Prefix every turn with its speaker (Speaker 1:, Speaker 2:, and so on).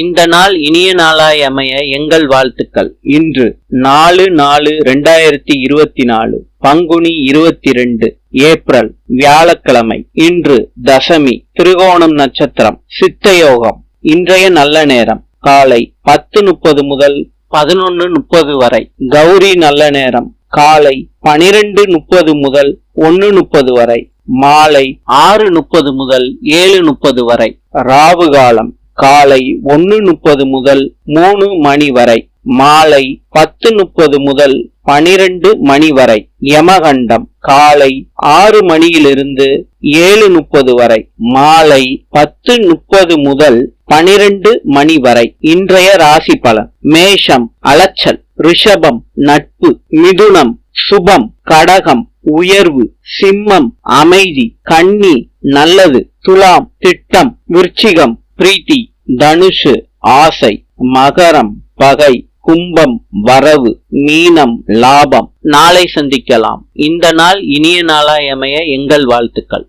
Speaker 1: இந்த நாள் இனிய நாளாய் அமைய எங்கள் வாழ்த்துக்கள். இன்று நாலு நாலு ரெண்டாயிரத்தி இருபத்தி நாலு பங்குனி இருபத்தி ரெண்டு ஏப்ரல் வியாழக்கிழமை. இன்று தசமி திருகோணம் நட்சத்திரம் சித்தயோகம். இன்றைய நல்ல நேரம் காலை பத்து முப்பது முதல் பதினொன்று முப்பது வரை. கௌரி நல்ல நேரம் காலை பனிரெண்டு முப்பது முதல் ஒன்னு முப்பது வரை. மாலை ஆறு முப்பது முதல் ஏழு முப்பது வரை. ராவு காலம் காலை ஒன்னு முப்பது முதல் மூணு மணி வரை மாலை பத்து முப்பது முதல் பனிரெண்டு மணி வரை யமகண்டம் காலை ஆறு மணியிலிருந்து ஏழு முப்பது வரை மாலை பத்து முப்பது முதல் பனிரெண்டு மணி வரை. இன்றைய ராசி பலன் மேஷம் அலச்சல் ரிஷபம் நட்பு மிதுனம் சுபம் கடகம் உயர்வு சிம்மம் அமைதி கன்னி நல்லது துலாம் திட்டம் விருச்சிகம் பிரீத்தி. தனுஷு ஆசை மகரம் பகை கும்பம் வரவு மீனம் லாபம். நாளை சந்திக்கலாம். இந்த நாள் இனிய நாளாய் அமைய எங்கள் வாழ்த்துக்கள்.